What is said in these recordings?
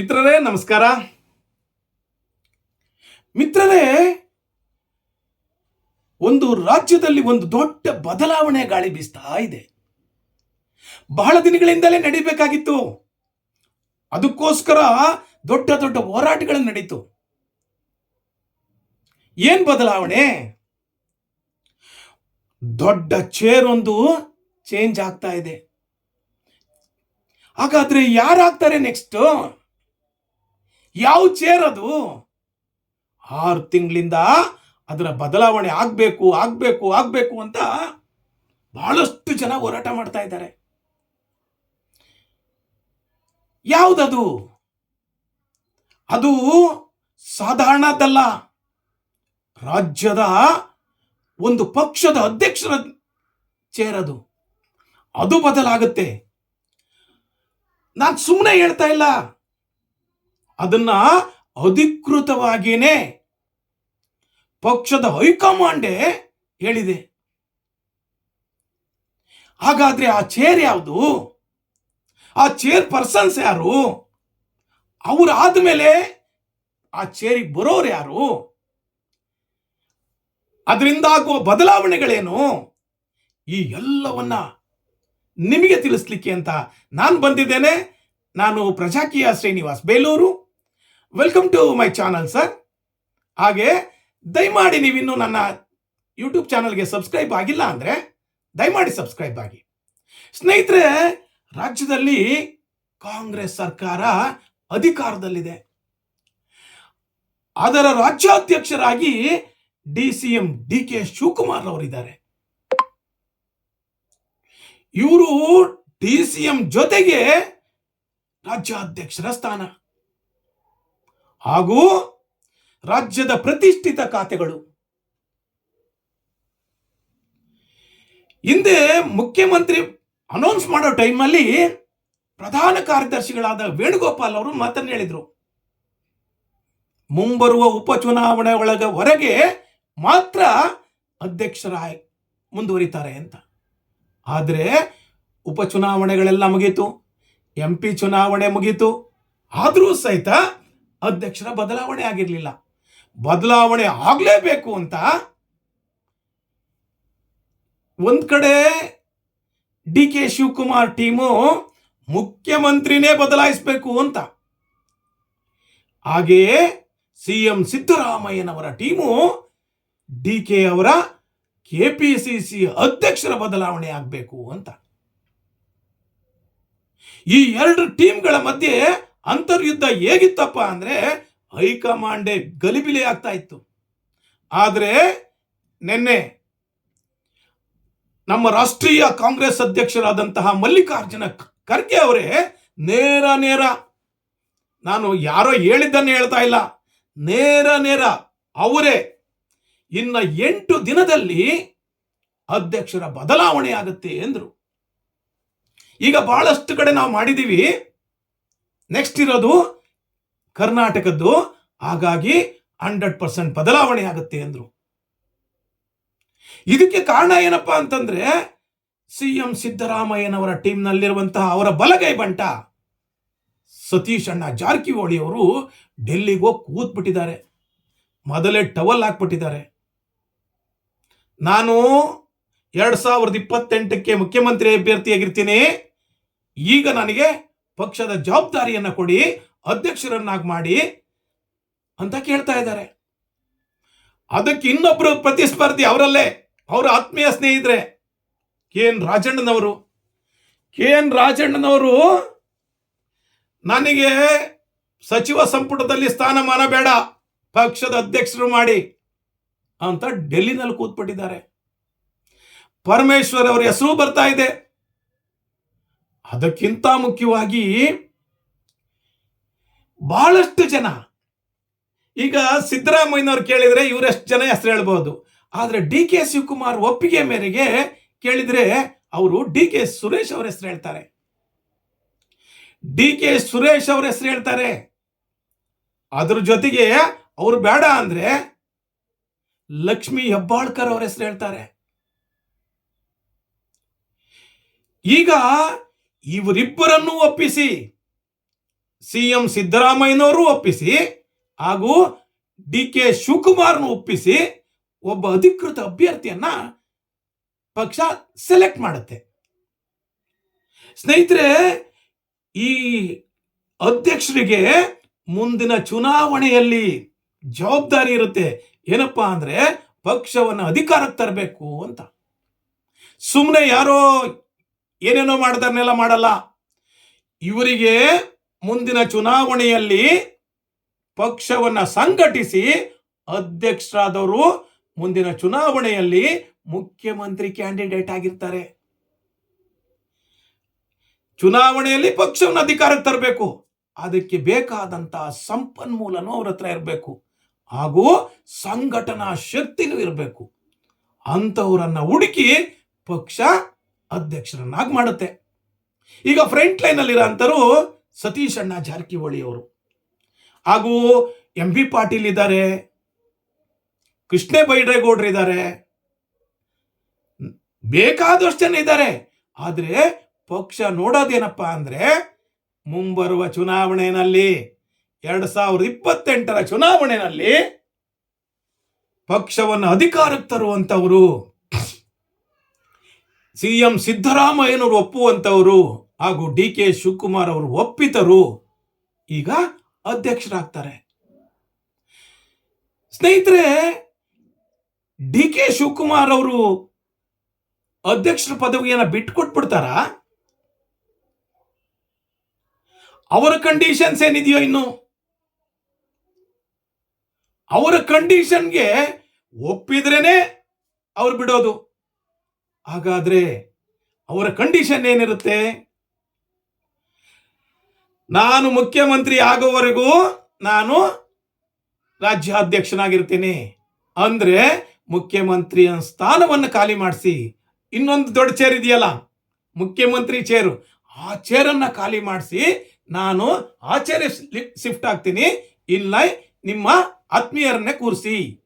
ಮಿತ್ರರೇ, ನಮಸ್ಕಾರ. ಮಿತ್ರರೇ, ಒಂದು ರಾಜ್ಯದಲ್ಲಿ ಒಂದು ದೊಡ್ಡ ಬದಲಾವಣೆ ಗಾಳಿ ಬೀಸ್ತಾ ಇದೆ. ಬಹಳ ದಿನಗಳಿಂದಲೇ ನಡೀಬೇಕಾಗಿತ್ತು. ಅದಕ್ಕೋಸ್ಕರ ದೊಡ್ಡ ದೊಡ್ಡ ಹೋರಾಟಗಳು ನಡೀತು. ಏನ್ ಬದಲಾವಣೆ? ದೊಡ್ಡ ಚೇರ್ ಒಂದು ಚೇಂಜ್ ಆಗ್ತಾ ಇದೆ. ಹಾಗಾದ್ರೆ ಯಾರಾಗ್ತಾರೆ ನೆಕ್ಸ್ಟ್ ಯಾವ ಚೇರ್ ಅದು? ಆರು ತಿಂಗಳಿಂದ ಅದರ ಬದಲಾವಣೆ ಆಗಬೇಕು ಆಗಬೇಕು ಆಗಬೇಕು ಅಂತ ಬಹಳಷ್ಟು ಜನ ಹೋರಾಟ ಮಾಡ್ತಾ ಇದ್ದಾರೆ. ಯಾವುದದು? ಅದು ಸಾಧಾರಣದಲ್ಲ. ರಾಜ್ಯದ ಒಂದು ಪಕ್ಷದ ಅಧ್ಯಕ್ಷರ ಅದು. ಅದು ಬದಲಾಗುತ್ತೆ. ನಾನು ಸುಮ್ಮನೆ ಹೇಳ್ತಾ ಇಲ್ಲ. ಅದನ್ನ ಅಧಿಕೃತವಾಗಿಯೇ ಪಕ್ಷದ ಹೈಕಮಾಂಡೇ ಹೇಳಿದೆ. ಹಾಗಾದ್ರೆ ಆ ಚೇರ್ ಯಾವುದು? ಆ ಚೇರ್ ಪರ್ಸನ್ಸ್ ಯಾರು? ಅವ್ರು ಆದ್ಮೇಲೆ ಆ ಚೇರಿಗೆ ಬರೋರು ಯಾರು? ಅದರಿಂದ ಆಗುವ ಬದಲಾವಣೆಗಳೇನು? ಈ ಎಲ್ಲವನ್ನ ನಿಮಗೆ ತಿಳಿಸ್ಲಿಕ್ಕೆ ಅಂತ ನಾನು ಬಂದಿದ್ದೇನೆ. ನಾನು Prajakiya Srinivas Belur. Welcome to my channel sir ಹಾಗೆ, ದಯಮಾಡಿ ನೀವಿನ್ನೂ ನನ್ನ ಯೂಟ್ಯೂಬ್ ಚಾನಲ್ಗೆ ಸಬ್ಸ್ಕ್ರೈಬ್ ಆಗಿಲ್ಲ ಅಂದರೆ ದಯಮಾಡಿ ಸಬ್ಸ್ಕ್ರೈಬ್ ಆಗಿ. ಸ್ನೇಹಿತರೆ, ರಾಜ್ಯದಲ್ಲಿ ಕಾಂಗ್ರೆಸ್ ಸರ್ಕಾರ ಅಧಿಕಾರದಲ್ಲಿದೆ. ಅದರ ರಾಜ್ಯಾಧ್ಯಕ್ಷರಾಗಿ D C M D K Shivakumar ಅವರಿದ್ದಾರೆ. ಇವರು ಡಿ ಸಿ ಎಂ ಜೊತೆಗೆ ರಾಜ್ಯಾಧ್ಯಕ್ಷರ ಸ್ಥಾನ. ಹಾಗೂ ರಾಜ್ಯದ ಪ್ರತಿಷ್ಠಿತ ಖಾತೆಗಳು. ಹಿಂದೆ ಮುಖ್ಯಮಂತ್ರಿ ಅನೌನ್ಸ್ ಮಾಡೋ ಟೈಮಲ್ಲಿ ಪ್ರಧಾನ ಕಾರ್ಯದರ್ಶಿಗಳಾದ ವೇಣುಗೋಪಾಲ್ ಅವರು ಮಾತನ್ನು ಹೇಳಿದರು. ಮುಂಬರುವ ಉಪಚುನಾವಣೆ ಒಳಗ ಹೊರಗೆ ಮಾತ್ರ ಅಧ್ಯಕ್ಷರ ಮುಂದುವರಿತಾರೆ ಅಂತ. ಆದರೆ ಉಪಚುನಾವಣೆಗಳೆಲ್ಲ ಮುಗೀತು ಎಂ ಪಿ ಚುನಾವಣೆ ಮುಗೀತು, ಆದರೂ ಸಹಿತ ಅಧ್ಯಕ್ಷರ ಬದಲಾವಣೆ ಆಗಿರಲಿಲ್ಲ. ಬದಲಾವಣೆ ಆಗಲೇಬೇಕು ಅಂತ ಒಂದು ಕಡೆ ಡಿ ಕೆ ಶಿವಕುಮಾರ್ ಟೀಮು ಮುಖ್ಯಮಂತ್ರಿನೇ ಬದಲಾಯಿಸಬೇಕು ಅಂತ. ಹಾಗೆಯೇ ಸಿ ಎಂ ಸಿದ್ದರಾಮಯ್ಯನವರ ಟೀಮು ಡಿ ಕೆ ಅವರ ಕೆ ಪಿ ಸಿ ಸಿ ಅಧ್ಯಕ್ಷರ ಬದಲಾವಣೆ ಆಗಬೇಕು ಅಂತ. ಈ ಎರಡು ಟೀಮ್ಗಳ ಮಧ್ಯೆ ಅಂತರ್ಯುದ್ಧ ಹೇಗಿತ್ತಪ್ಪ ಅಂದ್ರೆ ಹೈಕಮಾಂಡೇ ಗಲಿಬಿಲಿ ಆಗ್ತಾ ಇತ್ತು. ಆದರೆ ನಿನ್ನೆ ನಮ್ಮ ರಾಷ್ಟ್ರೀಯ ಕಾಂಗ್ರೆಸ್ ಅಧ್ಯಕ್ಷರಾದಂತಹ ಮಲ್ಲಿಕಾರ್ಜುನ ಖರ್ಗೆ ಅವರೇ ನೇರ ನೇರ, ನಾನು ಯಾರೋ ಹೇಳಿದ್ದನ್ನು ಹೇಳ್ತಾ ಇಲ್ಲ, ನೇರ ನೇರ ಅವರೇ ಇನ್ನ ಎಂಟು ದಿನದಲ್ಲಿ ಅಧ್ಯಕ್ಷರ ಬದಲಾವಣೆ ಆಗುತ್ತೆ ಎಂದರು. ಈಗ ಬಹಳಷ್ಟು ಕಡೆ ನಾವು ಮಾಡಿದ್ದೀವಿ ನೆಕ್ಸ್ಟ್ ಇರೋದು ಕರ್ನಾಟಕದ್ದು. ಹಾಗಾಗಿ ಹಂಡ್ರೆಡ್ ಪರ್ಸೆಂಟ್ ಬದಲಾವಣೆ ಆಗುತ್ತೆ ಅಂದರು. ಇದಕ್ಕೆ ಕಾರಣ ಏನಪ್ಪಾ ಅಂತಂದ್ರೆ ಸಿ ಎಂ ಸಿದ್ದರಾಮಯ್ಯನವರ ಟೀಮ್ನಲ್ಲಿರುವಂತಹ ಅವರ ಬಲಗೈ ಬಂಟ ಸತೀಶ್ ಅಣ್ಣ ಜಾರಕಿಹೊಳಿ ಅವರು ಡೆಲ್ಲಿಗೆ ಹೋಗಿ ಕೂತ್ಬಿಟ್ಟಿದ್ದಾರೆ. ಮೊದಲೇ ಟವಲ್ ಹಾಕ್ಬಿಟ್ಟಿದ್ದಾರೆ. ನಾನು ಎರಡ್ ಸಾವಿರದ ಇಪ್ಪತ್ತೆಂಟಕ್ಕೆ ಮುಖ್ಯಮಂತ್ರಿ ಅಭ್ಯರ್ಥಿಯಾಗಿರ್ತೀನಿ. ಈಗ ನನಗೆ ಪಕ್ಷದ ಜವಾಬ್ದಾರಿಯನ್ನು ಕೊಡಿ, ಅಧ್ಯಕ್ಷರನ್ನಾಗಿ ಮಾಡಿ ಅಂತ ಕೇಳ್ತಾ ಇದ್ದಾರೆ. ಅದಕ್ಕೆ ಇನ್ನೊಬ್ಬರು ಪ್ರತಿಸ್ಪರ್ಧಿ ಅವರಲ್ಲೇ, ಅವರ ಆತ್ಮೀಯ ಸ್ನೇಹಿತರೆ, ಕೆ ಎನ್ ರಾಜಣ್ಣನವರು. ಕೆ ಎನ್ ರಾಜಣ್ಣನವರು ನನಗೆ ಸಚಿವ ಸಂಪುಟದಲ್ಲಿ ಸ್ಥಾನಮಾನ ಬೇಡ, ಪಕ್ಷದ ಅಧ್ಯಕ್ಷರು ಮಾಡಿ ಅಂತ ಡೆಲ್ಲಿನಲ್ಲಿ ಕೂತ್ಬಿಟ್ಟಿದ್ದಾರೆ. ಪರಮೇಶ್ವರ್ ಅವರ ಹೆಸರು ಬರ್ತಾ ಇದೆ. ಅದಕ್ಕಿಂತ ಮುಖ್ಯವಾಗಿ ಬಹಳಷ್ಟು ಜನ. ಈಗ ಸಿದ್ದರಾಮಯ್ಯನವ್ರು ಕೇಳಿದ್ರೆ ಇವರೆಷ್ಟು ಜನ ಹೆಸರು ಹೇಳ್ಬೋದು. ಆದರೆ ಡಿ ಕೆ ಶಿವಕುಮಾರ್ ಒಪ್ಪಿಗೆ ಮೇರೆಗೆ ಕೇಳಿದ್ರೆ ಅವರು ಡಿ ಕೆ ಸುರೇಶ್ ಅವ್ರ ಹೆಸರು ಹೇಳ್ತಾರೆ. ಡಿ ಕೆ ಸುರೇಶ್ ಅವ್ರ ಹೆಸರು ಹೇಳ್ತಾರೆ. ಅದ್ರ ಜೊತೆಗೆ ಅವರು ಬೇಡ ಅಂದ್ರೆ ಲಕ್ಷ್ಮಿ ಹೆಬ್ಬಾಳ್ಕರ್ ಅವರ ಹೆಸರು ಹೇಳ್ತಾರೆ. ಈಗ ಇವರಿಬ್ಬರನ್ನೂ ಒಪ್ಪಿಸಿ. ಸಿ ಎಂ ಸಿದ್ದರಾಮಯ್ಯನವರು ಒಪ್ಪಿಸಿ ಹಾಗೂ ಡಿ ಕೆ ಶಿವಕುಮಾರ್ನು ಒಪ್ಪಿಸಿ ಒಬ್ಬ ಅಧಿಕೃತ ಅಭ್ಯರ್ಥಿಯನ್ನ ಪಕ್ಷ ಸೆಲೆಕ್ಟ್ ಮಾಡುತ್ತೆ. ಸ್ನೇಹಿತರೆ, ಈ ಅಧ್ಯಕ್ಷರಿಗೆ ಮುಂದಿನ ಚುನಾವಣೆಯಲ್ಲಿ ಜವಾಬ್ದಾರಿ ಇರುತ್ತೆ. ಏನಪ್ಪಾ ಅಂದ್ರೆ ಪಕ್ಷವನ್ನು ಅಧಿಕಾರಕ್ಕೆ ತರಬೇಕು ಅಂತ. ಸುಮ್ಮನೆ ಯಾರೋ ಏನೇನೋ ಮಾಡ್ತಾರನ್ನೆಲ್ಲ ಮಾಡಲ್ಲ. ಇವರಿಗೆ ಮುಂದಿನ ಚುನಾವಣೆಯಲ್ಲಿ ಪಕ್ಷವನ್ನ ಸಂಘಟಿಸಿ ಅಧ್ಯಕ್ಷರಾದವರು ಮುಂದಿನ ಚುನಾವಣೆಯಲ್ಲಿ ಮುಖ್ಯಮಂತ್ರಿ ಕ್ಯಾಂಡಿಡೇಟ್ ಆಗಿರ್ತಾರೆ. ಚುನಾವಣೆಯಲ್ಲಿ ಪಕ್ಷವನ್ನು ಅಧಿಕಾರಕ್ಕೆ ತರಬೇಕು. ಅದಕ್ಕೆ ಬೇಕಾದಂತಹ ಸಂಪನ್ಮೂಲನೂ ಅವ್ರ ಹತ್ರ ಇರಬೇಕು. ಹಾಗೂ ಸಂಘಟನಾ ಶಕ್ತಿನೂ ಇರಬೇಕು. ಅಂಥವರನ್ನು ಹುಡುಕಿ ಪಕ್ಷ ಅಧ್ಯಕ್ಷರನ್ನಾಗಿ ಮಾಡುತ್ತೆ. ಈಗ ಫ್ರಂಟ್ ಲೈನ್ ಅಲ್ಲಿ ಇರೋಂಥರು ಸತೀಶ್ ಅಣ್ಣ ಜಾರಕಿಹೊಳಿ ಅವರು. ಹಾಗೂ ಎಂ ಬಿ ಪಾಟೀಲ್ ಇದ್ದಾರೆ. ಕೃಷ್ಣೇ ಬೈರೇಗೌಡ್ರು ಇದ್ದಾರೆ. ಬೇಕಾದಷ್ಟು ಜನ ಇದ್ದಾರೆ. ಆದರೆ ಪಕ್ಷ ನೋಡೋದೇನಪ್ಪ ಅಂದ್ರೆ ಮುಂಬರುವ ಚುನಾವಣೆಯಲ್ಲಿ ಎರಡು ಸಾವಿರದ ಇಪ್ಪತ್ತೆಂಟರ ಚುನಾವಣೆಯಲ್ಲಿ ಪಕ್ಷವನ್ನು ಅಧಿಕಾರಕ್ಕೆ ತರುವಂತವರು ಸಿ ಎಂ ಸಿದ್ದರಾಮಯ್ಯನವರು ಒಪ್ಪುವಂಥವರು ಹಾಗೂ ಡಿ ಕೆ ಶಿವಕುಮಾರ್ ಅವರು ಒಪ್ಪಿತರು ಈಗ ಅಧ್ಯಕ್ಷರಾಗ್ತಾರೆ. ಸ್ನೇಹಿತರೆ, ಡಿ ಕೆ ಶಿವಕುಮಾರ್ ಅವರು ಅಧ್ಯಕ್ಷರ ಪದವಿಯನ್ನ ಬಿಟ್ಕೊಟ್ಬಿಡ್ತಾರ ಅವರ ಕಂಡೀಷನ್ಸ್ ಏನಿದೆಯೋ ಇನ್ನು? ಅವರ ಕಂಡೀಷನ್ಗೆ ಒಪ್ಪಿದ್ರೇನೆ ಅವ್ರು ಬಿಡೋದು. ಹಾಗಾದ್ರೆ ಅವರ ಕಂಡೀಷನ್ ಏನಿರುತ್ತೆ? ನಾನು ಮುಖ್ಯಮಂತ್ರಿ ಆಗೋವರೆಗೂ ನಾನು ರಾಜ್ಯಾಧ್ಯಕ್ಷನಾಗಿರ್ತೀನಿ. ಅಂದ್ರೆ ಮುಖ್ಯಮಂತ್ರಿಯ ಸ್ಥಾನವನ್ನು ಖಾಲಿ ಮಾಡಿಸಿ. ಇನ್ನೊಂದು ದೊಡ್ಡ ಚೇರ್ ಇದೆಯಲ್ಲ? ಮುಖ್ಯಮಂತ್ರಿ ಚೇರು ಆ ಚೇರನ್ನು ಖಾಲಿ ಮಾಡಿಸಿ ನಾನು ಆ ಚೇರ್ ಶಿಫ್ಟ್ ಆಗ್ತೀನಿ. ಇಲ್ಲ ನಿಮ್ಮ ಆತ್ಮೀಯರನ್ನೇ ಕೂರಿಸಿ.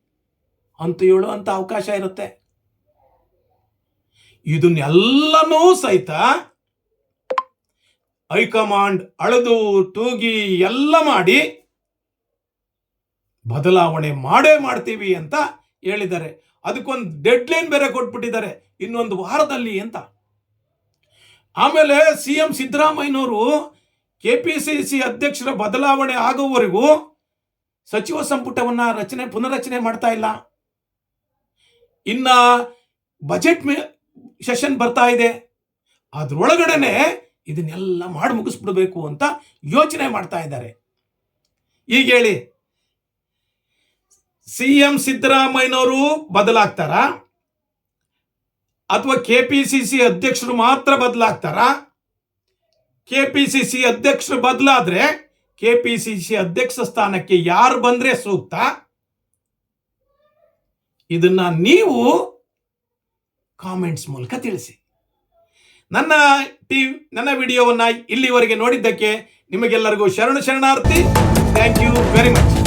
ಅಂತ ಹೇಳುವಂತ ಅವಕಾಶ ಇರುತ್ತೆ. ಇದನ್ನೆಲ್ಲನೂ ಸಹಿತ ಹೈಕಮಾಂಡ್ ಅಳೆದು ತೂಗಿ ಎಲ್ಲ ಮಾಡಿ ಬದಲಾವಣೆ ಮಾಡೇ ಮಾಡ್ತೀವಿ ಅಂತ ಹೇಳಿದ್ದಾರೆ. ಅದಕ್ಕೊಂದು ಡೆಡ್ ಲೈನ್ ಬೇರೆ ಕೊಟ್ಬಿಟ್ಟಿದ್ದಾರೆ. ಇನ್ನೊಂದು ವಾರದಲ್ಲಿ ಅಂತ. ಆಮೇಲೆ ಸಿ ಎಂ ಸಿದ್ದರಾಮಯ್ಯನವರು ಕೆ ಪಿ ಸಿ ಸಿ ಅಧ್ಯಕ್ಷರ ಬದಲಾವಣೆ ಆಗುವವರೆಗೂ ಸಚಿವ ಸಂಪುಟವನ್ನ ರಚನೆ ಪುನರಚನೆ ಮಾಡ್ತಾ ಇಲ್ಲ. ಇನ್ನ ಬಜೆಟ್ ಸೆಷನ್ ಬರ್ತಾ ಇದೆ. ಅದ್ರೊಳಗಡೆನೆ ಇದನ್ನೆಲ್ಲ ಮಾಡಿ ಮುಗಿಸ್ಬಿಡ್ಬೇಕು ಅಂತ ಯೋಚನೆ ಮಾಡ್ತಾ ಇದ್ದಾರೆ. ಈಗ ಹೇಳಿ. ಸಿ ಎಂ ಸಿದ್ದರಾಮಯ್ಯನವರು ಬದಲಾಗ್ತಾರ? ಅಥವಾ ಕೆ ಪಿ ಸಿ ಸಿ ಅಧ್ಯಕ್ಷರು ಮಾತ್ರ ಬದಲಾಗ್ತಾರ? ಕೆ ಪಿ ಸಿ ಸಿ ಅಧ್ಯಕ್ಷರು ಬದಲಾದ್ರೆ ಕೆ ಪಿ ಸಿ ಸಿ ಅಧ್ಯಕ್ಷ ಸ್ಥಾನಕ್ಕೆ ಯಾರು ಬಂದ್ರೆ ಸೂಕ್ತ? ಇದನ್ನ ನೀವು ಕಾಮೆಂಟ್ಸ್ ಮೂಲಕ ತಿಳಿಸಿ. ನನ್ನ ಟಿ, ನನ್ನ ವಿಡಿಯೋವನ್ನು ಇಲ್ಲಿವರೆಗೆ ನೋಡಿದ್ದಕ್ಕೆ ನಿಮಗೆಲ್ಲರಿಗೂ ಶರಣು ಶರಣಾರ್ಥಿ. Thank you very much